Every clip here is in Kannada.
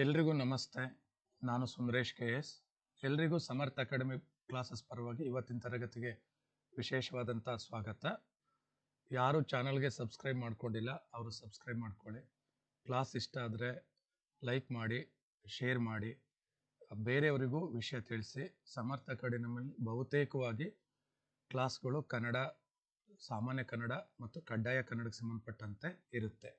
ಎಲ್ರಿಗೂ ನಮಸ್ತೆ. ನಾನು ಸುಂದರೇಶ್ ಕೆ ಎಸ್. ಎಲ್ರಿಗೂ ಸಮರ್ಥ ಅಕಾಡೆಮಿ ಕ್ಲಾಸಸ್ ಪರವಾಗಿ ಇವತ್ತಿನ ತರಗತಿಗೆ ವಿಶೇಷವಾದಂಥ ಸ್ವಾಗತ. ಯಾರು ಚಾನಲ್ಗೆ ಸಬ್ಸ್ಕ್ರೈಬ್ ಮಾಡ್ಕೊಂಡಿಲ್ಲ, ಅವರು ಸಬ್ಸ್ಕ್ರೈಬ್ ಮಾಡ್ಕೊಳ್ಳಿ. ಕ್ಲಾಸ್ ಇಷ್ಟ ಆದರೆ ಲೈಕ್ ಮಾಡಿ, ಶೇರ್ ಮಾಡಿ. ಬೇರೆಯವರಿಗೂ ವಿಷಯ ತಿಳಿಸಿ. ಸಮರ್ಥ ಅಕಾಡೆಮಿಯಲ್ಲಿ ಬಹುತೇಕವಾಗಿ ಕ್ಲಾಸ್ಗಳು ಕನ್ನಡ, ಸಾಮಾನ್ಯ ಕನ್ನಡ ಮತ್ತು ಕಡ್ಡಾಯ ಕನ್ನಡಕ್ಕೆ ಸಂಬಂಧಪಟ್ಟಂತೆ ಇರುತ್ತೆ.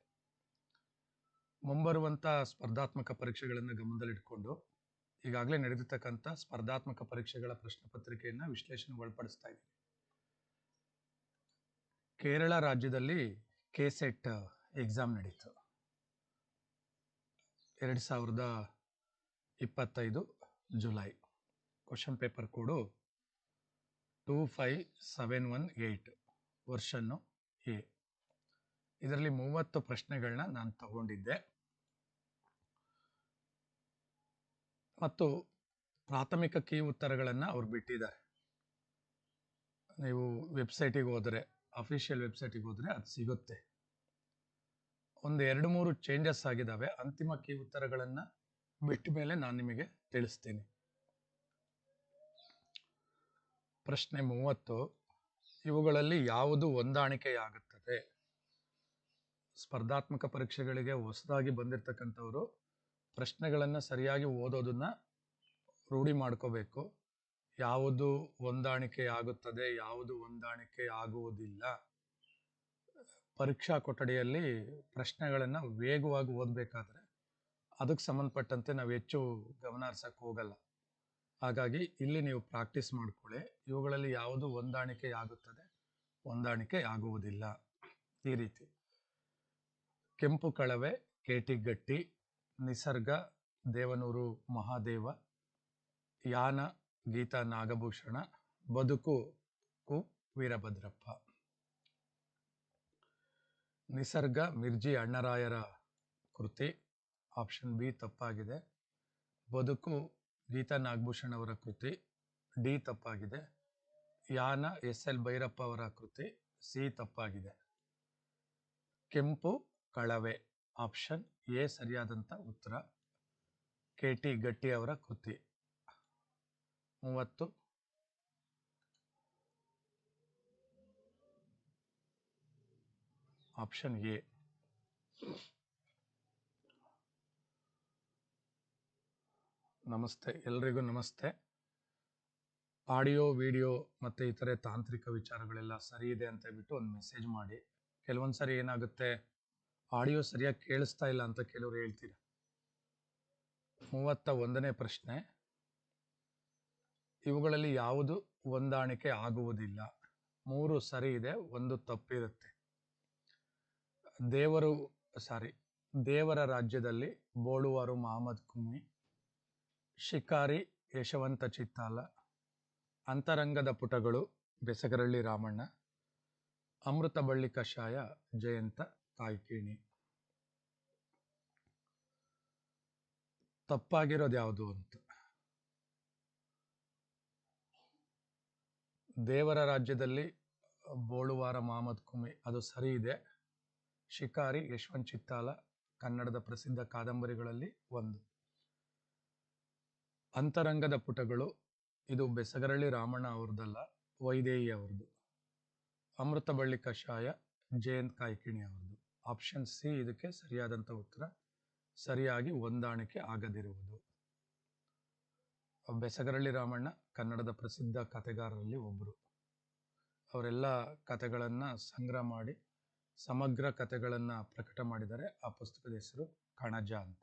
ಮುಂಬರುವಂಥ ಸ್ಪರ್ಧಾತ್ಮಕ ಪರೀಕ್ಷೆಗಳನ್ನು ಗಮನದಲ್ಲಿಟ್ಕೊಂಡು ಈಗಾಗಲೇ ನಡೆದಿರ್ತಕ್ಕಂಥ ಸ್ಪರ್ಧಾತ್ಮಕ ಪರೀಕ್ಷೆಗಳ ಪ್ರಶ್ನೆ ಪತ್ರಿಕೆಯನ್ನು ವಿಶ್ಲೇಷಣೆ ಒಳಪಡಿಸ್ತಾ ಇದ್ದೀನಿ. ಕೇರಳ ರಾಜ್ಯದಲ್ಲಿ ಕೆ ಸೆಟ್ ಎಕ್ಸಾಮ್ ನಡೀತು. ಎರಡು ಸಾವಿರದ ಇಪ್ಪತ್ತೈದು July. Question paper code two five seven one eight ವರ್ಷನ್ನು A ಇದರಲ್ಲಿ ಮೂವತ್ತು ಪ್ರಶ್ನೆಗಳನ್ನ ನಾನು ತಗೊಂಡಿದ್ದೆ. ಮತ್ತು ಪ್ರಾಥಮಿಕ ಕೀ ಉತ್ತರಗಳನ್ನು ಅವ್ರು ಬಿಟ್ಟಿದ್ದಾರೆ. ನೀವು ವೆಬ್ಸೈಟಿಗೆ ಹೋದರೆ, ಅಫಿಷಿಯಲ್ ವೆಬ್ಸೈಟಿಗೆ ಹೋದರೆ ಅದು ಸಿಗುತ್ತೆ. ಒಂದು ಎರಡು ಮೂರು ಚೇಂಜಸ್ ಆಗಿದ್ದಾವೆ. ಅಂತಿಮ ಕೀ ಉತ್ತರಗಳನ್ನು ಬಿಟ್ಟ ಮೇಲೆ ನಾನು ನಿಮಗೆ ತಿಳಿಸ್ತೀನಿ. ಪ್ರಶ್ನೆ ಮೂವತ್ತು, ಇವುಗಳಲ್ಲಿ ಯಾವುದು ಹೊಂದಾಣಿಕೆಯಾಗುತ್ತದೆ? ಸ್ಪರ್ಧಾತ್ಮಕ ಪರೀಕ್ಷೆಗಳಿಗೆ ಹೊಸದಾಗಿ ಬಂದಿರತಕ್ಕಂಥವರು ಪ್ರಶ್ನೆಗಳನ್ನು ಸರಿಯಾಗಿ ಓದೋದನ್ನ ರೂಢಿ ಮಾಡ್ಕೋಬೇಕು. ಯಾವುದು ಹೊಂದಾಣಿಕೆ ಆಗುತ್ತದೆ, ಯಾವುದು ಹೊಂದಾಣಿಕೆ ಆಗುವುದಿಲ್ಲ. ಪರೀಕ್ಷಾ ಕೊಠಡಿಯಲ್ಲಿ ಪ್ರಶ್ನೆಗಳನ್ನು ವೇಗವಾಗಿ ಓದಬೇಕಾದ್ರೆ ಅದಕ್ಕೆ ಸಂಬಂಧಪಟ್ಟಂತೆ ನಾವು ಹೆಚ್ಚು ಗಮನ ಹೋಗಲ್ಲ. ಹಾಗಾಗಿ ಇಲ್ಲಿ ನೀವು ಪ್ರಾಕ್ಟೀಸ್ ಮಾಡ್ಕೊಳ್ಳಿ. ಇವುಗಳಲ್ಲಿ ಯಾವುದು ಹೊಂದಾಣಿಕೆ ಆಗುತ್ತದೆ, ಹೊಂದಾಣಿಕೆ ಆಗುವುದಿಲ್ಲ. ಈ ರೀತಿ. ಕೆಂಪು ಕಳವೆ ಕೇಟಿಗಟ್ಟಿ ನಿಸರ್ಗ, ದೇವನೂರು ಮಹಾದೇವ, ಯಾನ, ಗೀತಾ ನಾಗಭೂಷಣ, ಬದುಕು ಕು ವೀರಭದ್ರಪ್ಪ. ನಿಸರ್ಗ ಮಿರ್ಜಿ ಅಣ್ಣರಾಯರ ಕೃತಿ, ಆಪ್ಷನ್ ಬಿ ತಪ್ಪಾಗಿದೆ. ಬದುಕು ಗೀತಾ ನಾಗಭೂಷಣ ಅವರ ಕೃತಿ, ಡಿ ತಪ್ಪಾಗಿದೆ. ಯಾನ ಎಸ್ ಎಲ್ ಭೈರಪ್ಪ ಅವರ ಕೃತಿ, ಸಿ ತಪ್ಪಾಗಿದೆ. ಕೆಂಪು ಕಳವೆ. ಆಪ್ಷನ್ ಎ ಸರಿಯಾದಂಥ ಉತ್ತರ. ಕೆ ಟಿ ಗಟ್ಟಿ ಅವರ ಕೃತಿ. ಮೂವತ್ತು. Option A. ನಮಸ್ತೆ, ಎಲ್ರಿಗೂ ನಮಸ್ತೆ. ಆಡಿಯೋ, ವಿಡಿಯೋ ಮತ್ತು ಇತರೆ ತಾಂತ್ರಿಕ ವಿಚಾರಗಳೆಲ್ಲ ಸರಿ ಇದೆ ಅಂತ ಹೇಳ್ಬಿಟ್ಟು ಒಂದು ಮೆಸೇಜ್ ಮಾಡಿ. ಕೆಲವೊಂದು ಸರಿ ಏನಾಗುತ್ತೆ? ಆಡಿಯೋ ಸರಿಯಾಗಿ ಕೇಳಿಸ್ತಾ ಇಲ್ಲ ಅಂತ ಕೆಲವರು ಹೇಳ್ತೀರ? ಮೂವತ್ತ ಒಂದನೇ ಪ್ರಶ್ನೆ. ಇವುಗಳಲ್ಲಿ ಯಾವುದು ಹೊಂದಾಣಿಕೆ ಆಗುವುದಿಲ್ಲ? ಮೂರು ಸರಿ ಇದೆ, ಒಂದು ತಪ್ಪಿರುತ್ತೆ. ದೇವರು, ಸಾರಿ, ದೇವರ ರಾಜ್ಯದಲ್ಲಿ ಬೋಳುವಾರು ಮಹಮ್ಮದ್ ಕುಮ್ಮಿ ಶಿಕಾರಿ, ಯಶವಂತ ಚಿತ್ತಾಲ, ಅಂತರಂಗದ ಪುಟಗಳು, ಬೆಸಗರಳ್ಳಿ ರಾಮಣ್ಣ, ಅಮೃತ ಬಳ್ಳಿ ಕಷಾಯ, ಜಯಂತ ಕಾಯ್ಕಿಣಿ ತಪ್ಪಾಗಿರೋದು ಯಾವುದು ಅಂತ ದೇವರ ರಾಜ್ಯದಲ್ಲಿ ಬೋಳುವಾರ ಮಹಮ್ಮದ್ ಕುಮಿ, ಅದು ಸರಿ ಇದೆ ಶಿಕಾರಿ, ಯಶವಂತ್ ಚಿತ್ತಾಲ, ಕನ್ನಡದ ಪ್ರಸಿದ್ಧ ಕಾದಂಬರಿಗಳಲ್ಲಿ ಒಂದು. ಅಂತರಂಗದ ಪುಟಗಳು, ಇದು ಬೆಸಗರಳ್ಳಿ ರಾಮಣ್ಣ ಅವ್ರದ್ದಲ್ಲ ವೈದೇಹಿ ಅವ್ರದ್ದು. ಅಮೃತ ಬಳ್ಳಿ ಕಷಾಯ, ಜಯಂತ್ ಕಾಯ್ಕಿಣಿ ಅವ್ರದ್ದು. ಆಪ್ಷನ್ ಸಿ ಇದಕ್ಕೆ ಸರಿಯಾದಂಥ ಉತ್ತರ, ಸರಿಯಾಗಿ ಹೊಂದಾಣಿಕೆ ಆಗದಿರುವುದು. ಬೆಸಗರಳ್ಳಿ ರಾಮಣ್ಣ, ಕನ್ನಡದ ಪ್ರಸಿದ್ಧ ಕಥೆಗಾರರಲ್ಲಿ ಒಬ್ಬರು ಅವರೆಲ್ಲ ಕಥೆಗಳನ್ನು ಸಂಗ್ರಹ ಮಾಡಿ, ಸಮಗ್ರ ಕಥೆಗಳನ್ನು ಪ್ರಕಟ ಮಾಡಿದರೆ ಆ ಪುಸ್ತಕದ ಹೆಸರು ಕಣಜ ಅಂತ.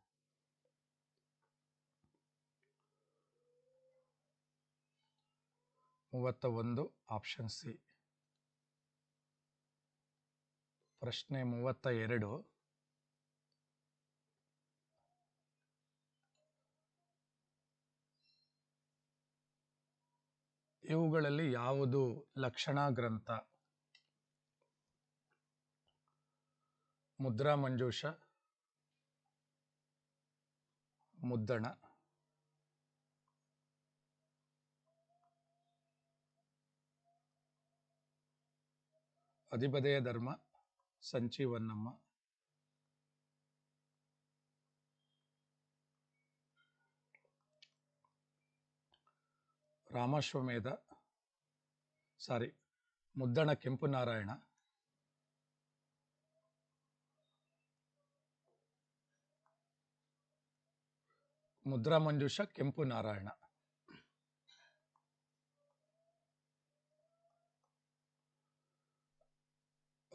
ಮೂವತ್ತ ಒಂದು ಆಪ್ಷನ್ ಸಿ ಪ್ರಶ್ನೆ ಮೂವತ್ತ ಎರಡು ಇವುಗಳಲ್ಲಿ ಯಾವುದು ಲಕ್ಷಣಾ ಗ್ರಂಥ? ಮುದ್ರಾ ಮಂಜೂಷ. ಮುದ್ದಣ. ಅಧಿಪದಯ ಧರ್ಮ. ಸಂಚೀವನ್ನಮ್ಮ ರಾಮಾಶ್ವಮೇಧ ಸಾರಿ ಮುದ್ದಣ ಕೆಂಪುನಾರಾಯಣ. ಮುದ್ರಾ ಮಂಜುಷ ಕೆಂಪು ನಾರಾಯಣ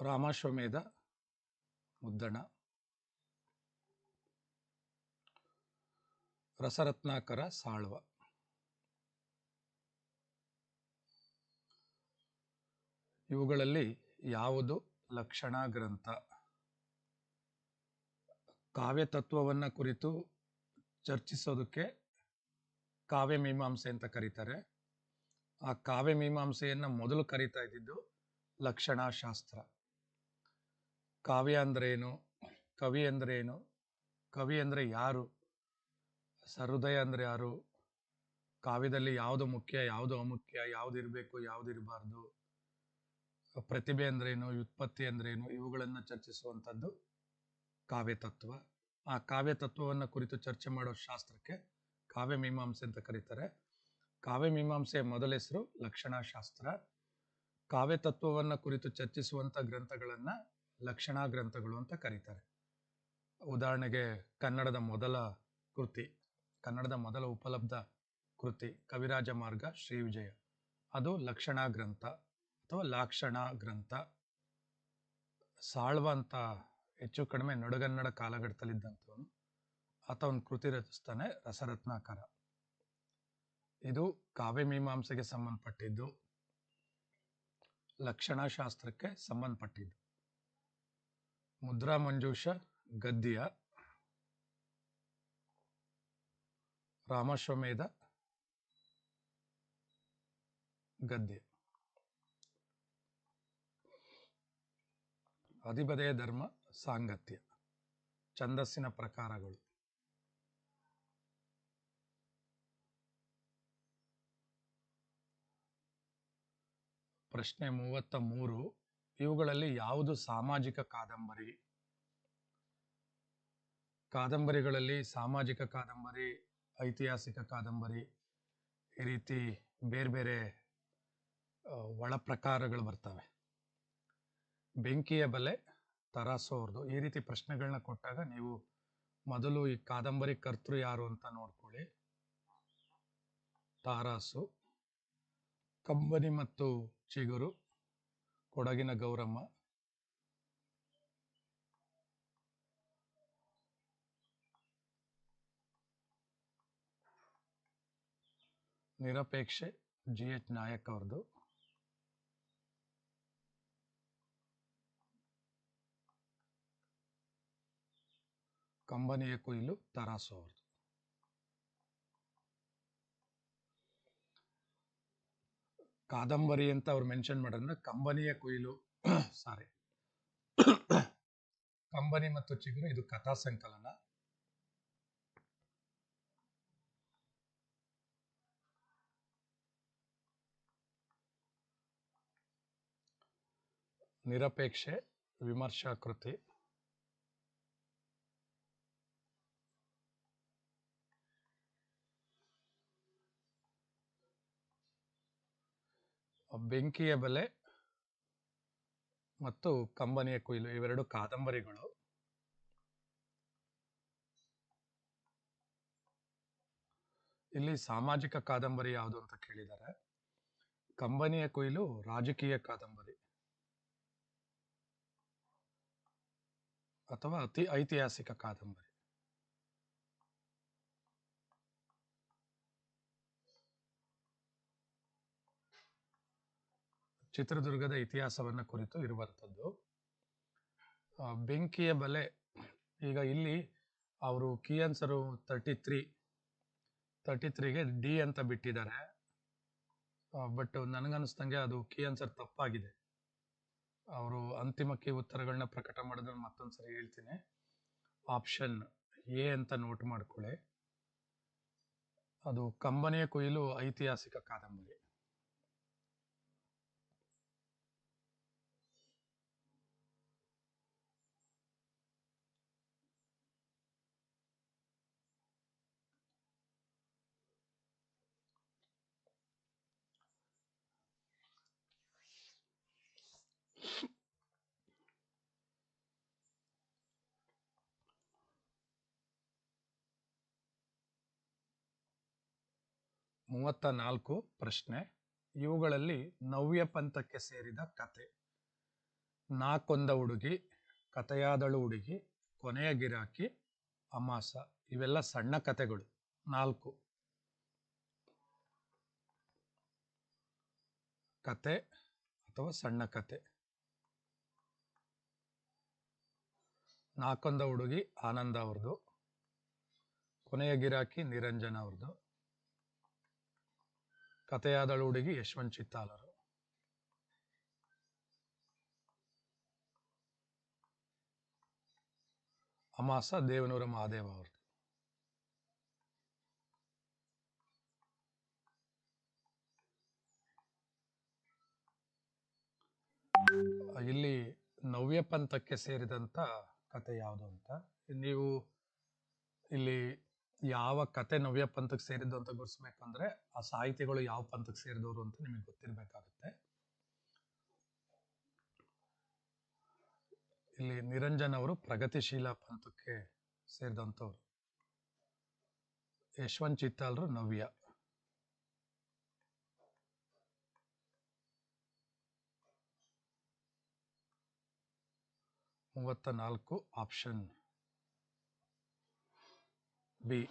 ರಾಮಾಶ್ವಮೇಧ, ಮುದ್ದಣ. ರಸರತ್ನಾಕರ ಸಾಳ್ವ. ಇವುಗಳಲ್ಲಿ ಯಾವುದು ಲಕ್ಷಣ ಗ್ರಂಥ? ಕಾವ್ಯತತ್ವವನ್ನು ಕುರಿತು ಚರ್ಚಿಸೋದಕ್ಕೆ ಕಾವ್ಯ ಮೀಮಾಂಸೆ ಅಂತ ಕರೀತಾರೆ. ಆ ಕಾವ್ಯ ಮೀಮಾಂಸೆಯನ್ನ ಮೊದಲು ಕರೀತಾ ಇದ್ದಿದ್ದು ಲಕ್ಷಣಾಶಾಸ್ತ್ರ. ಕಾವ್ಯ ಅಂದ್ರೆ ಏನು ಕವಿ ಅಂದ್ರೆ ಏನು ಕವಿ ಅಂದರೆ ಯಾರು? ಸಹೃದಯ ಅಂದರೆ ಯಾರು? ಕಾವ್ಯದಲ್ಲಿ ಯಾವುದು ಮುಖ್ಯ, ಯಾವುದು ಅಮುಖ್ಯ, ಯಾವ್ದು ಇರಬೇಕು, ಯಾವ್ದು ಇರಬಾರ್ದು? ಪ್ರತಿಭೆ ಅಂದ್ರೇನು? ವ್ಯುತ್ಪತ್ತಿ ಅಂದ್ರೇನು? ಇವುಗಳನ್ನು ಚರ್ಚಿಸುವಂಥದ್ದು ಕಾವ್ಯ ತತ್ವ. ಆ ಕಾವ್ಯ ತತ್ವವನ್ನು ಕುರಿತು ಚರ್ಚೆ ಮಾಡೋ ಶಾಸ್ತ್ರಕ್ಕೆ ಕಾವ್ಯ ಮೀಮಾಂಸೆ ಅಂತ ಕರೀತಾರೆ. ಕಾವ್ಯ ಮೀಮಾಂಸೆಯ ಮೊದಲ ಹೆಸರು ಲಕ್ಷಣಾಶಾಸ್ತ್ರ. ಕಾವ್ಯ ತತ್ವವನ್ನು ಕುರಿತು ಚರ್ಚಿಸುವಂಥ ಗ್ರಂಥಗಳನ್ನ ಲಕ್ಷಣಾ ಗ್ರಂಥಗಳು ಅಂತ ಕರೀತಾರೆ. ಉದಾಹರಣೆಗೆ ಕನ್ನಡದ ಮೊದಲ ಕೃತಿ, ಕನ್ನಡದ ಮೊದಲ ಉಪಲಬ್ಧ ಕೃತಿ, ಕವಿರಾಜ ಮಾರ್ಗ, ಶ್ರೀ ವಿಜಯ. ಅದು ಲಕ್ಷಣಾ ಗ್ರಂಥ ಅಥವಾ ಲಾಕ್ಷಣ ಗ್ರಂಥ. ಸಾಳ್ವ ಅಂತ ಹೆಚ್ಚು ಕಡಿಮೆ ನಡುಗನ್ನಡ ಕಾಲಘಟ್ಟದಲ್ಲಿದ್ದಂಥವನು ಆತ ಒಂದು ಕೃತಿ ರಚಿಸ್ತಾನೆ, ರಸರತ್ನಾಕರ. ಇದು ಕಾವ್ಯ ಮೀಮಾಂಸೆಗೆ ಸಂಬಂಧಪಟ್ಟಿದ್ದು ಲಕ್ಷಣಾಶಾಸ್ತ್ರಕ್ಕೆ ಸಂಬಂಧಪಟ್ಟಿದ್ದು. ಮುದ್ರಾ ಮಂಜೂಷ ಗದ್ಯ ರಾಮಶ್ವಮೇಧ ಗದ್ಯ ಅಧಿಪದಯ ಧರ್ಮ ಸಾಂಗತ್ಯ. ಛಂದಸ್ಸಿನ ಪ್ರಕಾರಗಳು. ಪ್ರಶ್ನೆ ಮೂವತ್ತ ಮೂರು. ಇವುಗಳಲ್ಲಿ ಯಾವುದು ಸಾಮಾಜಿಕ ಕಾದಂಬರಿ? ಕಾದಂಬರಿಗಳಲ್ಲಿ ಸಾಮಾಜಿಕ ಕಾದಂಬರಿ, ಐತಿಹಾಸಿಕ ಕಾದಂಬರಿ, ಈ ರೀತಿ ಬೇರೆ ಬೇರೆ ಒಳ ಪ್ರಕಾರಗಳು ಬರ್ತವೆ. ಬೆಂಕಿಯ ಬಲೆ, ತರಾಸು ಅವ್ರದ್ದು ಈ ರೀತಿ ಪ್ರಶ್ನೆಗಳನ್ನ ಕೊಟ್ಟಾಗ ನೀವು ಮೊದಲು ಈ ಕಾದಂಬರಿ ಕರ್ತೃ ಯಾರು ಅಂತ ನೋಡ್ಕೊಳ್ಳಿ. ತಾರಾಸು, ಕಂಬನಿ ಮತ್ತು ಚಿಗುರು. ಕೊಡಗಿನ ಗೌರಮ್ಮ. ನಿರಪೇಕ್ಷೆ ಜಿ ಎಚ್ ನಾಯಕ್ ಅವ್ರದ್ದು ಕಂಬನಿಯ ಕುಯಿಲು ತರಾಸು ಅವ್ರದ್ದು ಕಾದಂಬರಿ ಅಂತ ಅವ್ರು ಮೆನ್ಷನ್ ಮಾಡೋದ್ರಿಂದ ಕಂಬನಿಯ ಕೊಯ್ಲು ಸಾರಿ ಕಂಬನಿ ಮತ್ತು ಚಿಗುರು, ಇದು ಕಥಾ ಸಂಕಲನ. ನಿರಪೇಕ್ಷೆ ವಿಮರ್ಶಾ ಬೆಂಕಿಯ ಬೆಲೆ ಮತ್ತು ಕಂಬನಿಯ ಕೊಯ್ಲು ಇವೆರಡು ಕಾದಂಬರಿಗಳು. ಇಲ್ಲಿ ಸಾಮಾಜಿಕ ಕಾದಂಬರಿ ಯಾವುದು ಅಂತ ಕೇಳಿದ್ದಾರೆ ಕಂಬನಿಯ ಕೊಯ್ಲು ರಾಜಕೀಯ ಕಾದಂಬರಿ ಅಥವಾ ಅತಿ ಐತಿಹಾಸಿಕ ಕಾದಂಬರಿ. ಚಿತ್ರದುರ್ಗದ ಇತಿಹಾಸವನ್ನು ಕುರಿತು ಇರುವಂಥದ್ದು. ಬೆಂಕಿಯ ಬಲೆ, ಈಗ ಇಲ್ಲಿ ಅವರು key answer thirty three thirty ತ್ರೀಗೆ D ಅಂತ ಬಿಟ್ಟಿದ್ದಾರೆ. ಬಟ್ ನನಗನ್ನಿಸ್ದಂಗೆ ಅದು ಕೀ ಆನ್ಸರ್ ತಪ್ಪಾಗಿದೆ. ಅವರು ಅಂತಿಮ ಕೀ ಉತ್ತರಗಳನ್ನ ಪ್ರಕಟ ಮಾಡಿದ್ರೆ ಮತ್ತೊಂದ್ಸರಿ ಹೇಳ್ತೀನಿ. ಆಪ್ಷನ್ ಎ ಅಂತ ನೋಟ್ ಮಾಡ್ಕೊಳ್ಳಿ. ಅದು ಕಂಬನಿಯ ಕೊಯ್ಲು ಐತಿಹಾಸಿಕ ಕಾದಂಬರಿ. ಮೂವತ್ತ ನಾಲ್ಕು ಪ್ರಶ್ನೆ. ಇವುಗಳಲ್ಲಿ ನವ್ಯ ಪಂಥಕ್ಕೆ ಸೇರಿದ ಕತೆ ನಾಕೊಂದ ಹುಡುಗಿ ಕಥೆಯಾದಳು ಹುಡುಗಿ ಕೊನೆಯ ಗಿರಾಕಿ, ಅಮಾಸ. ಇವೆಲ್ಲ ಸಣ್ಣ ಕತೆಗಳು ನಾಲ್ಕು. ಕತೆ ಅಥವಾ ಸಣ್ಣ ಕತೆ ನಾಕೊಂದ ಹುಡುಗಿ ಆನಂದ ಅವ್ರದ್ದು. ಕೊನೆಯ ಗಿರಾಕಿ ನಿರಂಜನ ಅವ್ರದ್ದು. ಕಥೆಯಾದಳು ಹುಡುಗಿ ಯಶವಂತ್ ಚಿತ್ತಾಲರು. ಅಮಾಸ ದೇವನೂರ ಮಹಾದೇವ ಅವರು ಇಲ್ಲಿ ನವ್ಯ ಪಂಥಕ್ಕೆ ಸೇರಿದಂತ ಕತೆ ಯಾವುದು ಅಂತ? ನೀವು ಇಲ್ಲಿ ಯಾವ ಕತೆ ನವ್ಯ ಪಂಥಕ್ಕೆ ಸೇರಿದ್ದು ಅಂತ ಗುರುಸ್ಬೇಕಂದ್ರೆ, ಆ ಸಾಹಿತಿಗಳು ಯಾವ ಪಂಥಕ್ಕೆ ಸೇರಿದವರು ಅಂತ ನಿಮಗೆ ಗೊತ್ತಿರಬೇಕಾಗುತ್ತೆ. ಇಲ್ಲಿ ನಿರಂಜನ್ ಅವರು ಪ್ರಗತಿಶೀಲ ಪಂಥಕ್ಕೆ ಸೇರಿದಂಥವ್ರು. ಯಶವಂತ್ ಚಿತ್ತಾಲ್ರು ನವ್ಯ. ಮೂವತ್ತ ನಾಲ್ಕು, ಆಪ್ಷನ್. ಬಿ.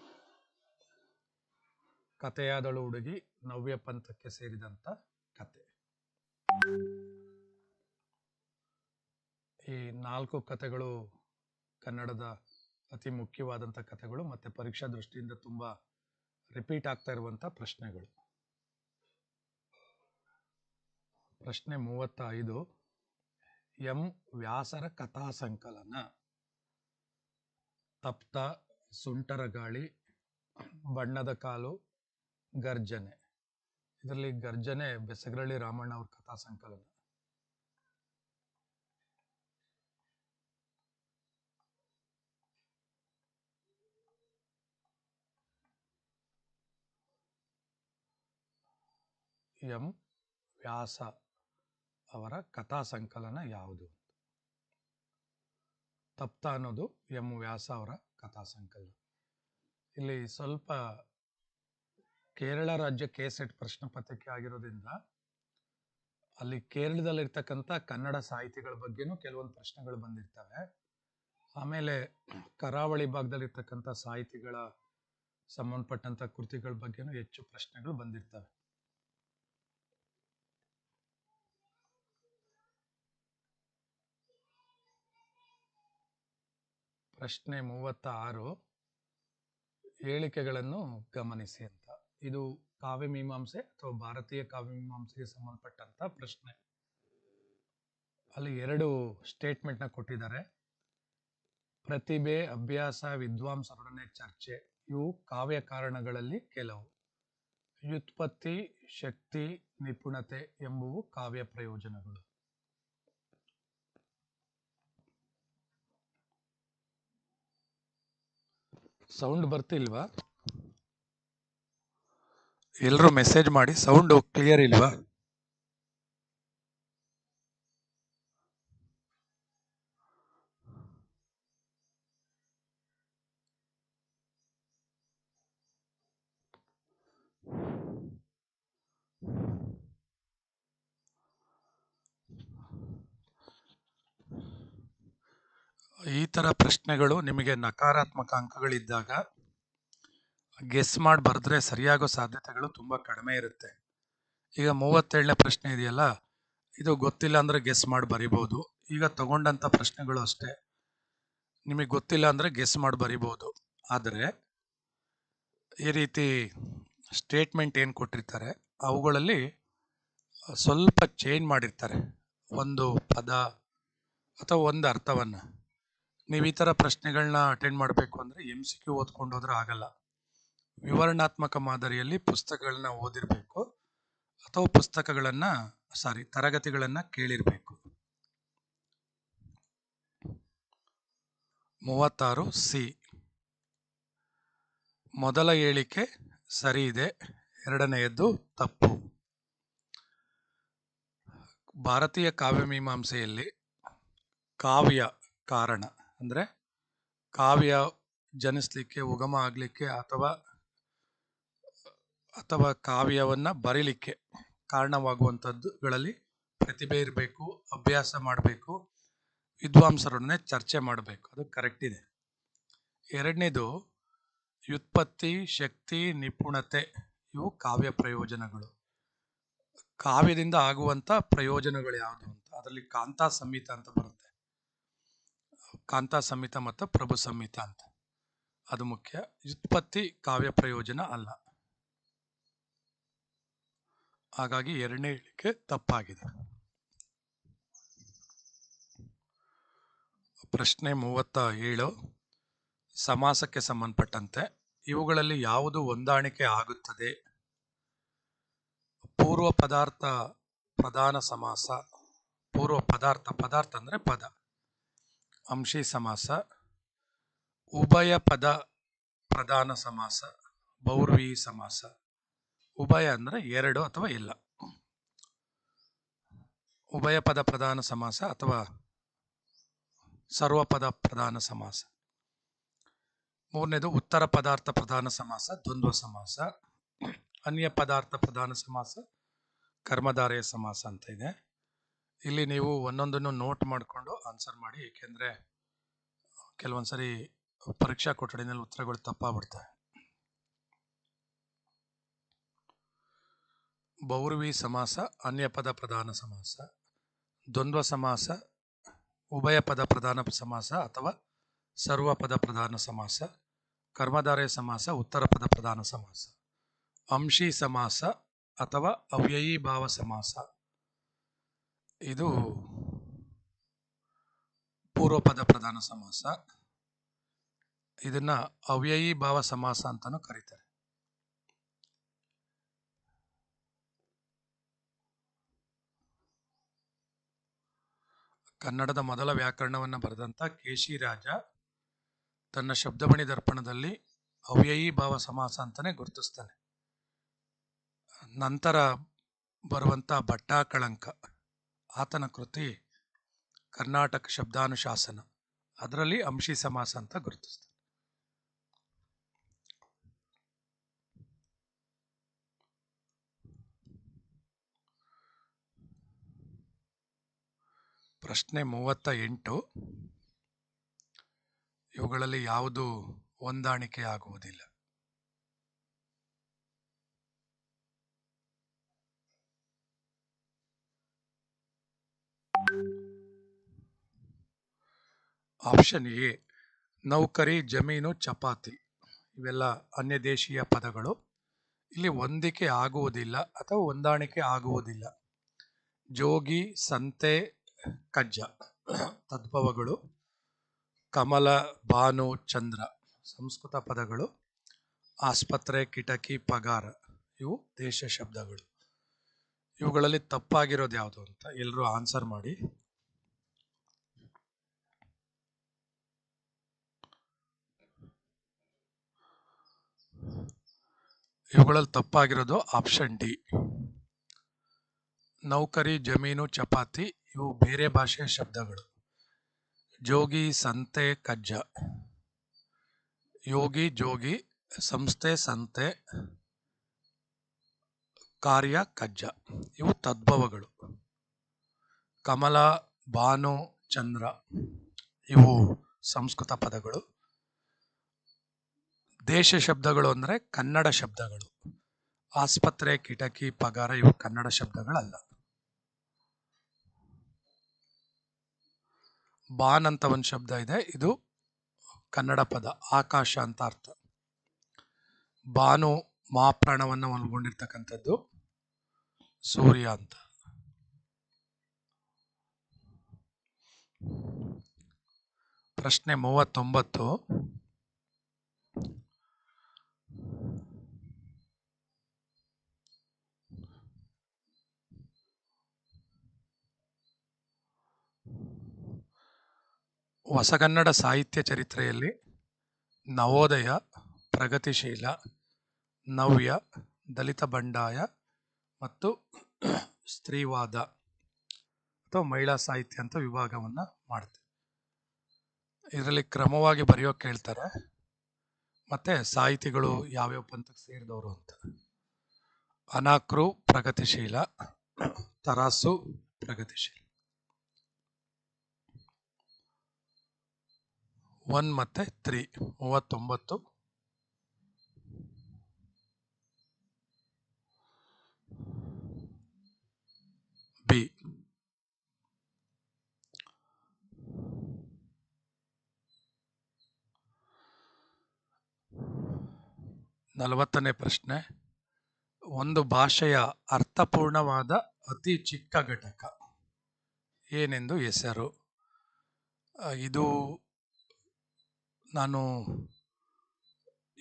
ಕಥೆಯಾದಳು ಹುಡುಗಿ ನವ್ಯ ಪಂಥಕ್ಕೆ ಸೇರಿದಂತ ಕತೆ. ಈ ನಾಲ್ಕು ಕಥೆಗಳು ಕನ್ನಡದ ಅತಿ ಮುಖ್ಯವಾದಂಥ ಕಥೆಗಳು ಮತ್ತೆ ಪರೀಕ್ಷಾ ದೃಷ್ಟಿಯಿಂದ ತುಂಬಾ ರಿಪೀಟ್ ಆಗ್ತಾ ಇರುವಂತ ಪ್ರಶ್ನೆಗಳು. ಪ್ರಶ್ನೆ ಮೂವತ್ತ ಐದು ಎಂ ವ್ಯಾಸರ ಕಥಾ ಸಂಕಲನ ತಪ್ತ ಸುಂಟರ ಗಾಳಿ, ಬಣ್ಣದ ಕಾಲು, ಗರ್ಜನೆ. ಇದರಲ್ಲಿ ಗರ್ಜನೆ ಬೆಸಗರಳ್ಳಿ ರಾಮಣ್ಣ ಅವ್ರ ಕಥಾ ಸಂಕಲನ. ಎಂ ವ್ಯಾಸ ಅವರ ಕಥಾ ಸಂಕಲನ ಯಾವುದು ತಪ್ತ ಅನ್ನೋದು ಎಂ ವ್ಯಾಸ ಅವರ ಕಥಾ ಸಂಕಲನ ಇಲ್ಲಿ ಸ್ವಲ್ಪ ಕೇರಳ ರಾಜ್ಯ ಕೆ ಸೆಟ್ ಪ್ರಶ್ನೆ ಪತ್ರಿಕೆ ಆಗಿರೋದ್ರಿಂದ ಅಲ್ಲಿ ಕೇರಳದಲ್ಲಿರ್ತಕ್ಕಂಥ ಕನ್ನಡ ಸಾಹಿತಿಗಳ ಬಗ್ಗೆನೂ ಕೆಲವೊಂದು ಪ್ರಶ್ನೆಗಳು ಬಂದಿರ್ತವೆ. ಆಮೇಲೆ ಕರಾವಳಿ ಭಾಗದಲ್ಲಿರ್ತಕ್ಕಂಥ ಸಾಹಿತಿಗಳ ಸಂಬಂಧಪಟ್ಟಂತ ಕೃತಿಗಳ ಬಗ್ಗೆನೂ ಹೆಚ್ಚು ಪ್ರಶ್ನೆಗಳು ಬಂದಿರ್ತವೆ. ಪ್ರಶ್ನೆ ಮೂವತ್ತ ಆರು ಹೇಳಿಕೆಗಳನ್ನು ಗಮನಿಸಿ ಅಂತ. ಇದು ಕಾವ್ಯ ಮೀಮಾಂಸೆ ಅಥವಾ ಭಾರತೀಯ ಕಾವ್ಯ ಮೀಮಾಂಸೆಗೆ ಸಂಬಂಧಪಟ್ಟಂತ ಪ್ರಶ್ನೆ. ಅಲ್ಲಿ ಎರಡು ಸ್ಟೇಟ್ಮೆಂಟ್ನ ಕೊಟ್ಟಿದ್ದಾರೆ. ಪ್ರತಿಭೆ, ಅಭ್ಯಾಸ ವಿದ್ವಾಂಸರೊಡನೆ ಚರ್ಚೆ, ಇವು ಕಾವ್ಯ ಕಾರಣಗಳಲ್ಲಿ ಕೆಲವು. ವ್ಯುತ್ಪತ್ತಿ, ಶಕ್ತಿ, ನಿಪುಣತೆ ಎಂಬುವು ಕಾವ್ಯ ಪ್ರಯೋಜನಗಳು. ಸೌಂಡ್ ಬರ್ತಿಲ್ವಾ? ಎಲ್ಲರೂ ಮೆಸೇಜ್ ಮಾಡಿ ಸೌಂಡ್ ಕ್ಲಿಯರ್ ಇಲ್ವಾ? ಈ ಥರ ಪ್ರಶ್ನೆಗಳು ನಿಮಗೆ ನಕಾರಾತ್ಮಕ ಅಂಕಗಳಿದ್ದಾಗ ಗೆಸ್ ಮಾಡಿ ಬರೆದ್ರೆ ಸರಿಯಾಗೋ ಸಾಧ್ಯತೆಗಳು ತುಂಬ ಕಡಿಮೆ ಇರುತ್ತೆ. ಈಗ ಮೂವತ್ತೇಳನೇ ಪ್ರಶ್ನೆ ಇದೆಯಲ್ಲ, ಇದು ಗೊತ್ತಿಲ್ಲ ಅಂದರೆ ಗೆಸ್ ಮಾಡಿ ಬರಿಬೋದು. ಈಗ ತಗೊಂಡಂಥ ಪ್ರಶ್ನೆಗಳು ಅಷ್ಟೇ. ನಿಮಗೆ ಗೊತ್ತಿಲ್ಲ ಅಂದರೆ ಗೆಸ್ ಮಾಡಿ ಬರಿಬೋದು. ಆದರೆ ಈ ರೀತಿ ಸ್ಟೇಟ್ಮೆಂಟ್ ಏನು ಕೊಟ್ಟಿರ್ತಾರೆ, ಅವುಗಳಲ್ಲಿ ಸ್ವಲ್ಪ ಚೇಂಜ್ ಮಾಡಿರ್ತಾರೆ. ಒಂದು ಪದ ಅಥವಾ ಒಂದು ಅರ್ಥವನ್ನ. ನೀವು ಈ ಥರ ಪ್ರಶ್ನೆಗಳನ್ನ ಅಟೆಂಡ್ ಮಾಡಬೇಕು ಅಂದರೆ ಎಂ ಸಿ ಕ್ಯೂ ಓದ್ಕೊಂಡು ಹೋದ್ರೆ ಆಗಲ್ಲ. ವಿವರಣಾತ್ಮಕ ಮಾದರಿಯಲ್ಲಿ ಪುಸ್ತಕಗಳನ್ನ ಓದಿರಬೇಕು ಅಥವಾ ಪುಸ್ತಕಗಳನ್ನು ಸಾರಿ ತರಗತಿಗಳನ್ನು ಕೇಳಿರಬೇಕು. ಮೂವತ್ತಾರು ಸಿ. ಮೊದಲ ಹೇಳಿಕೆ ಸರಿ ಇದೆ, ಎರಡನೆಯದ್ದು ತಪ್ಪು. ಭಾರತೀಯ ಕಾವ್ಯ ಮೀಮಾಂಸೆಯಲ್ಲಿ ಕಾವ್ಯ ಕಾರಣ. ಅಂದರೆ ಕಾವ್ಯ ಜನಿಸಲಿಕ್ಕೆ, ಉಗಮ ಆಗಲಿಕ್ಕೆ ಅಥವಾ ಅಥವಾ ಕಾವ್ಯವನ್ನು ಬರೀಲಿಕ್ಕೆ ಕಾರಣವಾಗುವಂಥದ್ದುಗಳಲ್ಲಿ ಪ್ರತಿಭೆ ಇರಬೇಕು, ಅಭ್ಯಾಸ ಮಾಡಬೇಕು, ವಿದ್ವಾಂಸರೊಡನೆ ಚರ್ಚೆ ಮಾಡಬೇಕು. ಅದು ಕರೆಕ್ಟ್ ಇದೆ. ಎರಡನೇದು ವ್ಯುತ್ಪತ್ತಿ, ಶಕ್ತಿ, ನಿಪುಣತೆ, ಇವು ಕಾವ್ಯ ಪ್ರಯೋಜನಗಳು. ಕಾವ್ಯದಿಂದ ಆಗುವಂಥ ಪ್ರಯೋಜನಗಳು ಯಾವುದು ಅಂತ, ಅದರಲ್ಲಿ ಕಾಂತಾ ಸಂಹಿತ ಅಂತ ಬರುತ್ತೆ. ಕಾಂತಾ ಸಂಹಿತ ಮತ್ತು ಪ್ರಭು ಸಂಹಿತ ಅಂತ. ಅದು ಮುಖ್ಯ. ವ್ಯುತ್ಪತ್ತಿ ಕಾವ್ಯ ಪ್ರಯೋಜನ ಅಲ್ಲ. ಹಾಗಾಗಿ ಎರಡನೇ ಹೇಳಿಕೆ ತಪ್ಪಾಗಿದೆ. ಪ್ರಶ್ನೆ ಮೂವತ್ತ ಏಳು. ಸಮಾಸಕ್ಕೆ ಸಂಬಂಧಪಟ್ಟಂತೆ ಇವುಗಳಲ್ಲಿ ಯಾವುದು ಹೊಂದಾಣಿಕೆ ಆಗುತ್ತದೆ? ಪೂರ್ವ ಪದಾರ್ಥ ಪ್ರಧಾನ ಸಮಾಸ, ಪೂರ್ವ ಪದಾರ್ಥ ಪದಾರ್ಥ ಅಂದರೆ ಪದ. ಅಂಶಿ ಸಮಾಸ, ಉಭಯ ಪದ ಪ್ರಧಾನ ಸಮಾಸ, ಬೌರ್ವಿ ಸಮಾಸ. ಉಭಯ ಅಂದರೆ ಎರಡು ಅಥವಾ ಇಲ್ಲ. ಉಭಯ ಪದ ಪ್ರಧಾನ ಸಮಾಸ ಅಥವಾ ಸರ್ವಪದ ಪ್ರಧಾನ ಸಮಾಸ. ಮೂರನೇದು, ಉತ್ತರ ಪದಾರ್ಥ ಪ್ರಧಾನ ಸಮಾಸ, ದ್ವಂದ್ವ ಸಮಾಸ. ಅನ್ಯ ಪದಾರ್ಥ ಪ್ರಧಾನ ಸಮಾಸ, ಕರ್ಮಧಾರೆಯ ಸಮಾಸ ಅಂತ ಇದೆ. ಇಲ್ಲಿ ನೀವು ಒಂದೊಂದನ್ನು ನೋಟ್ ಮಾಡಿಕೊಂಡು ಆನ್ಸರ್ ಮಾಡಿ, ಏಕೆಂದರೆ ಕೆಲವೊಂದ್ಸರಿ ಪರೀಕ್ಷಾ ಕೊಠಡಿನಲ್ಲಿ ಉತ್ತರಗಳು ತಪ್ಪಾಗ್ಬಿಡ್ತವೆ. ಬೌರ್ವಿ ಸಮಾಸ, ಅನ್ಯ ಪದ ಪ್ರಧಾನ ಸಮಾಸ, ದ್ವಂದ್ವ ಸಮಾಸ, ಉಭಯ ಪದ ಪ್ರಧಾನ ಸಮಾಸ ಅಥವಾ ಸರ್ವ ಪದ ಪ್ರಧಾನ ಸಮಾಸ, ಕರ್ಮಧಾರಯ ಸಮಾಸ, ಉತ್ತರ ಪದ ಪ್ರಧಾನ ಸಮಾಸ, ಅಂಶಿ ಸಮಾಸ ಅಥವಾ ಅವ್ಯಯೀ ಭಾವ ಸಮಾಸ. ಇದು ಪೂರ್ವಪದ ಪ್ರಧಾನ ಸಮಾಸ. ಇದನ್ನ ಅವ್ಯಯಿ ಭಾವ ಸಮಾಸ ಅಂತಾನು ಕರೀತಾರೆ. ಕನ್ನಡದ ಮೊದಲ ವ್ಯಾಕರಣವನ್ನು ಬರೆದಂತ ಕೇಶಿ ರಾಜ ತನ್ನ ಶಬ್ದಮಣಿ ದರ್ಪಣದಲ್ಲಿ ಅವ್ಯಯಿ ಭಾವ ಸಮಾಸ ಅಂತಾನೆ ಗುರುತಿಸ್ತಾನೆ. ನಂತರ ಬರುವಂಥ ಭಟ್ಟಾಕಳಂಕ. ಆತನ ಕೃತಿ ಕರ್ನಾಟಕ ಶಬ್ದಾನುಶಾಸನ. ಅದರಲ್ಲಿ ಅಂಶಿ ಸಮಾಸ ಅಂತ ಗುರುತಿಸ್ತಾರೆ. ಪ್ರಶ್ನೆ ಮೂವತ್ತ ಎಂಟು. ಇವುಗಳಲ್ಲಿ ಯಾವುದು ಹೊಂದಾಣಿಕೆ ಆಗುವುದಿಲ್ಲ ಆಪ್ಷನ್ ಎ, ನೌಕರಿ, ಜಮೀನು, ಚಪಾತಿ. ಇವೆಲ್ಲ ಅನ್ಯ ದೇಶೀಯ ಪದಗಳು. ಇಲ್ಲಿ ಹೊಂದಿಕೆ ಆಗುವುದಿಲ್ಲ ಅಥವಾ ಹೊಂದಾಣಿಕೆ ಆಗುವುದಿಲ್ಲ. ಜೋಗಿ, ಸಂತೆ, ಕಜ್ಜ ತದ್ಭವಗಳು. ಕಮಲ, ಭಾನು, ಚಂದ್ರ ಸಂಸ್ಕೃತ ಪದಗಳು. ಆಸ್ಪತ್ರೆ, ಕಿಟಕಿ, ಪಗಾರ ಇವು ದೇಶ ಶಬ್ದಗಳು. ಇವುಗಳಲ್ಲಿ ತಪ್ಪಾಗಿರೋದು ಯಾವುದು ಅಂತ ಎಲ್ಲರೂ ಆನ್ಸರ್ ಮಾಡಿ. ಇವುಗಳಲ್ಲಿ ತಪ್ಪಾಗಿರೋದು ಆಪ್ಷನ್ ಡಿ ನೌಕರಿ, ಜಮೀನು, ಚಪಾತಿ ಇವು ಬೇರೆ ಭಾಷೆಯ ಶಬ್ದಗಳು. ಜೋಗಿ, ಸಂತೆ, ಕಜ್ಜ. ಯೋಗಿ, ಜೋಗಿ, ಸಂಸ್ಥೆ, ಸಂತೆ, ಕಾರ್ಯ, ಕಜ್ಜ. ಇವು ತದ್ಭವಗಳು. ಕಮಲ, ಭಾನು, ಚಂದ್ರ ಇವು ಸಂಸ್ಕೃತ ಪದಗಳು. ದೇಶ ಶಬ್ದಗಳು ಅಂದರೆ ಕನ್ನಡ ಶಬ್ದಗಳು. ಆಸ್ಪತ್ರೆ, ಕಿಟಕಿ, ಪಗಾರ ಇವು ಕನ್ನಡ ಶಬ್ದಗಳಲ್ಲ. ಬಾನ್ ಅಂತ ಒಂದು ಶಬ್ದ ಇದೆ, ಇದು ಕನ್ನಡ ಪದ, ಆಕಾಶ ಅಂತ ಅರ್ಥ. ಬಾನು ಮಾಪ್ರಾಣವನ್ನು ಒಳಗೊಂಡಿರ್ತಕ್ಕಂಥದ್ದು, ಸೂರ್ಯ ಅಂತ. ಪ್ರಶ್ನೆ ಮೂವತ್ತೊಂಬತ್ತು. ಹೊಸಗನ್ನಡ ಸಾಹಿತ್ಯ ಚರಿತ್ರೆಯಲ್ಲಿ ನವೋದಯ, ಪ್ರಗತಿಶೀಲ, ನವ್ಯ, ದಲಿತ ಬಂಡಾಯ ಮತ್ತು ಸ್ತ್ರೀವಾದ ಅಥವಾ ಮಹಿಳಾ ಸಾಹಿತ್ಯ ಅಂತ ವಿಭಾಗವನ್ನು ಮಾಡ್ತೀವಿ. ಇದರಲ್ಲಿ ಕ್ರಮವಾಗಿ ಬರೆಯೋಕೆ ಹೇಳ್ತಾರೆ ಮತ್ತು ಸಾಹಿತಿಗಳು ಯಾವ್ಯಾವ ಪಂಥಕ್ಕೆ ಸೇರಿದವರು ಅಂತ. ಅನಾಕ್ರು, ಪ್ರಗತಿಶೀಲ, ತರಾಸು, ಪ್ರಗತಿಶೀಲ. ಒನ್ ಮತ್ತೆ ತ್ರೀ, ಮೂವತ್ತೊಂಬತ್ತು. ಬಿ. ನಲವತ್ತನೇ ಪ್ರಶ್ನೆ. ಒಂದು ಭಾಷೆಯ ಅರ್ಥಪೂರ್ಣವಾದ ಅತಿ ಚಿಕ್ಕ ಘಟಕ ಏನೆಂದು ಹೆಸರು? ಇದು ನಾನು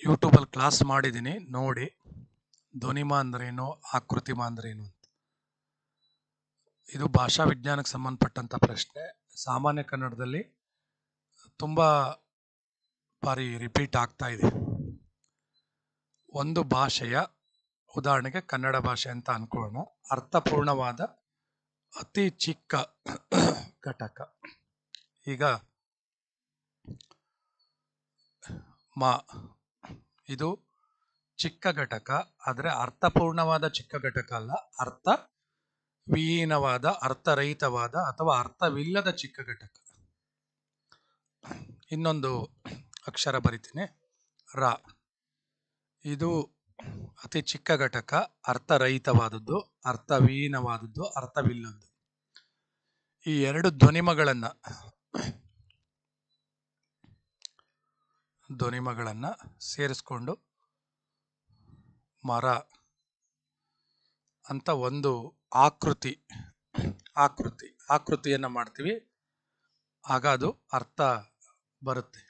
ಯೂಟ್ಯೂಬಲ್ಲಿ ಕ್ಲಾಸ್ ಮಾಡಿದ್ದೀನಿ, ನೋಡಿ. ಧ್ವನಿಮಾ ಅಂದ್ರೇನು, ಆಕೃತಿಮ ಅಂದ್ರೇನು ಅಂತ. ಇದು ಭಾಷಾ ವಿಜ್ಞಾನಕ್ಕೆ ಸಂಬಂಧಪಟ್ಟಂಥ ಪ್ರಶ್ನೆ. ಸಾಮಾನ್ಯ ಕನ್ನಡದಲ್ಲಿ ತುಂಬ ಬಾರಿ ರಿಪೀಟ್ ಆಗ್ತಾ ಇದೆ. ಒಂದು ಭಾಷೆಯ, ಉದಾಹರಣೆಗೆ ಕನ್ನಡ ಭಾಷೆ ಅಂತ ಅನ್ಕೊಳ್ಳೋಣ. ಅರ್ಥಪೂರ್ಣವಾದ, ಅತಿ ಚಿಕ್ಕ ಘಟಕ. ಈಗ ಮ, ಇದು ಚಿಕ್ಕ ಘಟಕ, ಆದರೆ ಅರ್ಥಪೂರ್ಣವಾದ ಚಿಕ್ಕ ಘಟಕ ಅಲ್ಲ. ಅರ್ಥ ವಿಹೀನವಾದ ಅರ್ಥರಹಿತವಾದ ಅಥವಾ ಅರ್ಥವಿಲ್ಲದ ಚಿಕ್ಕ ಘಟಕ. ಇನ್ನೊಂದು ಅಕ್ಷರ ಬರಿತೀನಿ. ರ. ಇದು ಅತಿ ಚಿಕ್ಕ ಘಟಕ, ಅರ್ಥರಹಿತವಾದದ್ದು ಅರ್ಥವಿಹೀನವಾದದ್ದು ಅರ್ಥವಿಲ್ಲದ್ದು. ಈ ಎರಡು ಧ್ವನಿಮಗಳನ್ನ ಧ್ವನಿಮಗಳನ್ನ ಸೇರಿಸ್ಕೊಂಡು ಮರ ಅಂತ ಒಂದು ಆಕೃತಿ ಆಕೃತಿ, ಆಕೃತಿಯನ್ನು ಮಾಡ್ತೀವಿ. ಆಗ ಅದು ಅರ್ಥ ಬರುತ್ತೆ.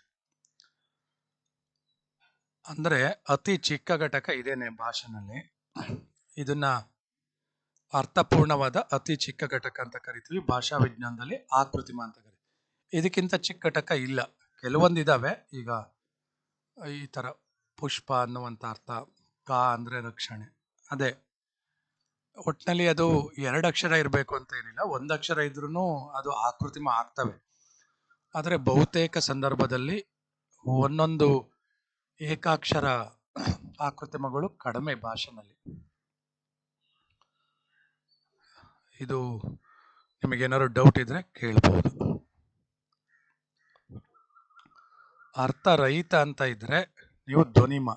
ಅಂದರೆ ಅತಿ ಚಿಕ್ಕ ಘಟಕ ಇದೇನೆ ಭಾಷೆನಲ್ಲಿ. ಇದನ್ನ ಅರ್ಥಪೂರ್ಣವಾದ ಅತಿ ಚಿಕ್ಕ ಘಟಕ ಅಂತ ಕರಿತೀವಿ. ಭಾಷಾ ವಿಜ್ಞಾನದಲ್ಲಿ ಆಕೃತಿಮ ಅಂತ ಕರಿತೀವಿ. ಇದಕ್ಕಿಂತ ಚಿಕ್ಕ ಘಟಕ ಇಲ್ಲ. ಕೆಲವೊಂದಿದ್ದಾವೆ ಈಗ ಈ ತರ ಪುಷ್ಪ ಅನ್ನುವಂಥ ಅರ್ಥ ಕಾ ಅಂದ್ರೆ ರಕ್ಷಣೆ. ಅದೇ, ಒಟ್ನಲ್ಲಿ ಅದು ಎರಡು ಅಕ್ಷರ ಇರಬೇಕು ಅಂತ ಏನಿಲ್ಲ, ಒಂದು ಅಕ್ಷರ ಇದ್ರೂ ಅದು ಆಕೃತಿಮ ಆಗ್ತವೆ. ಆದರೆ ಬಹುತೇಕ ಸಂದರ್ಭದಲ್ಲಿ ಒಂದೊಂದು ಏಕಾಕ್ಷರ ಆಕೃತಿಮಗಳು ಕಡಿಮೆ ಭಾಷೆನಲ್ಲಿ. ಇದು ನಿಮಗೇನಾದ್ರು ಡೌಟ್ ಇದ್ರೆ ಕೇಳ್ಬೋದು. ಅರ್ಥರಹಿತ ಅಂತ ಇದ್ದರೆ ನೀವು ಧ್ವನಿಮ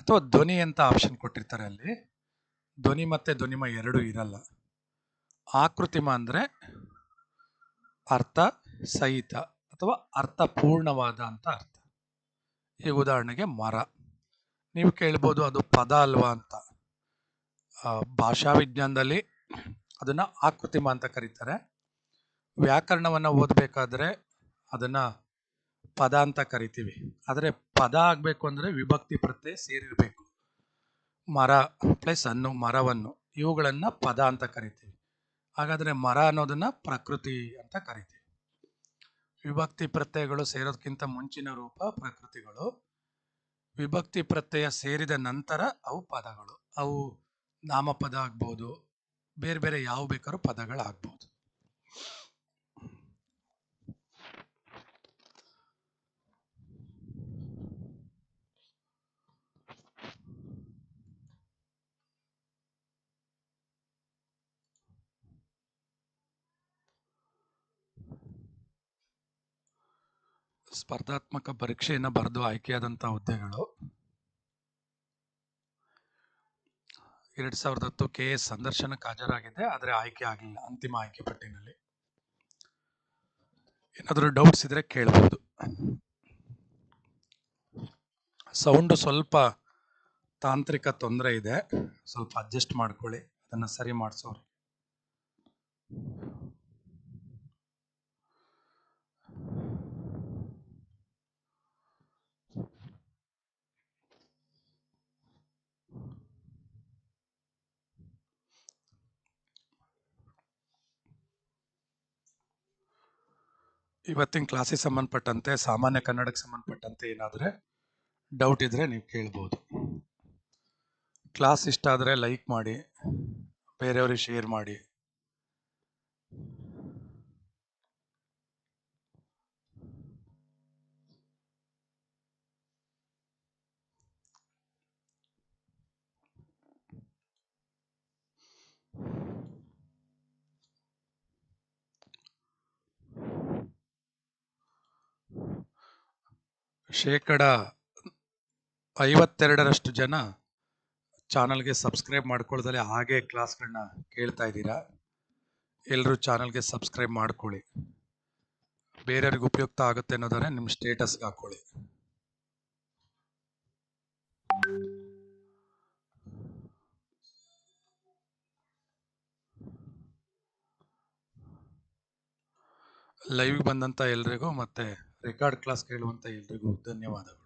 ಅಥವಾ ಧ್ವನಿ ಅಂತ ಆಪ್ಷನ್ ಕೊಟ್ಟಿರ್ತಾರೆ ಅಲ್ಲಿ. ಧ್ವನಿ ಮತ್ತೆ ಧ್ವನಿಮ ಎರಡು ಇರಲ್ಲ. ಆಕೃತಿಮ ಅಂದ್ರೆ ಅರ್ಥ ಸಹಿತ ಅಥವಾ ಅರ್ಥಪೂರ್ಣವಾದ ಅಂತ ಅರ್ಥ. ಈಗ ಉದಾಹರಣೆಗೆ ಮರ. ನೀವು ಕೇಳ್ಬೋದು ಅದು ಪದ ಅಲ್ವಾ ಅಂತ. ಭಾಷಾ ವಿಜ್ಞಾನದಲ್ಲಿ ಅದನ್ನ ಆಕೃತಿಮ ಅಂತ ಕರೀತಾರೆ. ವ್ಯಾಕರಣವನ್ನ ಓದಬೇಕಾದ್ರೆ ಅದನ್ನ ಪದ ಅಂತ ಕರಿತೀವಿ. ಆದರೆ ಪದ ಆಗಬೇಕು ಅಂದ್ರೆ ವಿಭಕ್ತಿ ಪ್ರತ್ಯಯ ಸೇರಿರಬೇಕು. ಮರ ಪ್ಲಸ್ ಅನ್ನು ಮರವನ್ನು ಇವುಗಳನ್ನು ಪದ ಅಂತ ಕರಿತೀವಿ. ಹಾಗಾದ್ರೆ ಮರ ಅನ್ನೋದನ್ನ ಪ್ರಕೃತಿ ಅಂತ ಕರಿತೀವಿ. ವಿಭಕ್ತಿ ಪ್ರತ್ಯಯಗಳು ಸೇರೋದಕ್ಕಿಂತ ಮುಂಚಿನ ರೂಪ ಪ್ರಕೃತಿಗಳು. ವಿಭಕ್ತಿ ಪ್ರತ್ಯಯ ಸೇರಿದ ನಂತರ ಅವು ಪದಗಳು. ಅವು ನಾಮಪದ ಆಗ್ಬೋದು ಬೇರೆ ಬೇರೆ ಯಾವ ಬೇಕಾದ್ರೂ ಪದಗಳಾಗ್ಬೋದು. ಸ್ಪರ್ಧಾತ್ಮಕ ಪರೀಕ್ಷೆಯನ್ನು ಬರೆದು ಆಯ್ಕೆಯಾದಂಥ ಹುದ್ದೆಗಳು. ಎರಡು ಸಾವಿರದ ಹತ್ತು ಕೆ ಎಸ್ ಸಂದರ್ಶನಕ್ಕೆ ಹಾಜರಾಗಿದೆ ಆದರೆ ಆಯ್ಕೆ ಆಗಲಿಲ್ಲ ಅಂತಿಮ ಆಯ್ಕೆ ಪಟ್ಟಿನಲ್ಲಿ. ಏನಾದರೂ ಡೌಟ್ಸ್ ಇದ್ರೆ ಕೇಳ್ಬೋದು. ಸೌಂಡು ಸ್ವಲ್ಪ ತಾಂತ್ರಿಕ ತೊಂದರೆ ಇದೆ. ಸ್ವಲ್ಪ ಅಡ್ಜಸ್ಟ್ ಮಾಡ್ಕೊಳ್ಳಿ, ಅದನ್ನು ಸರಿ ಮಾಡಿಸೋರು ಇವತ್ತಿನ ಕ್ಲಾಸಿಗೆ ಸಂಬಂಧಪಟ್ಟಂತೆ, ಸಾಮಾನ್ಯ ಕನ್ನಡಕ್ಕೆ ಸಂಬಂಧಪಟ್ಟಂತೆ ಏನಾದರೆ ಡೌಟ್ ಇದ್ರೆ ನೀವು ಕೇಳ್ಬೋದು. ಕ್ಲಾಸ್ ಇಷ್ಟ ಆದರೆ ಲೈಕ್ ಮಾಡಿ, ಬೇರೆಯವ್ರಿಗೆ ಶೇರ್ ಮಾಡಿ. ಶೇಕಡ ಐವತ್ತೆರಡರಷ್ಟು ಜನ ಚಾನಲ್ಗೆ ಸಬ್ಸ್ಕ್ರೈಬ್ ಮಾಡ್ಕೊಳ್ದಲೆ ಹಾಗೆ ಕ್ಲಾಸ್ಗಳನ್ನ ಕೇಳ್ತಾ ಇದ್ದೀರಾ? ಎಲ್ಲರೂ ಚಾನಲ್ಗೆ ಸಬ್ಸ್ಕ್ರೈಬ್ ಮಾಡ್ಕೊಳ್ಳಿ. ಬೇರೆಯವ್ರಿಗೆ ಉಪಯುಕ್ತ ಆಗುತ್ತೆ ಅನ್ನೋದನ್ನ ನಿಮ್ಮ ಸ್ಟೇಟಸ್ಗೆ ಹಾಕೊಳ್ಳಿ. ಲೈವ್ ಬಂದಂತ ಎಲ್ರಿಗೂ ಮತ್ತೆ ರೆಕಾರ್ಡ್ ಕ್ಲಾಸ್ ಕೇಳುವಂತ ಎಲ್ರಿಗೂ ಧನ್ಯವಾದಗಳು.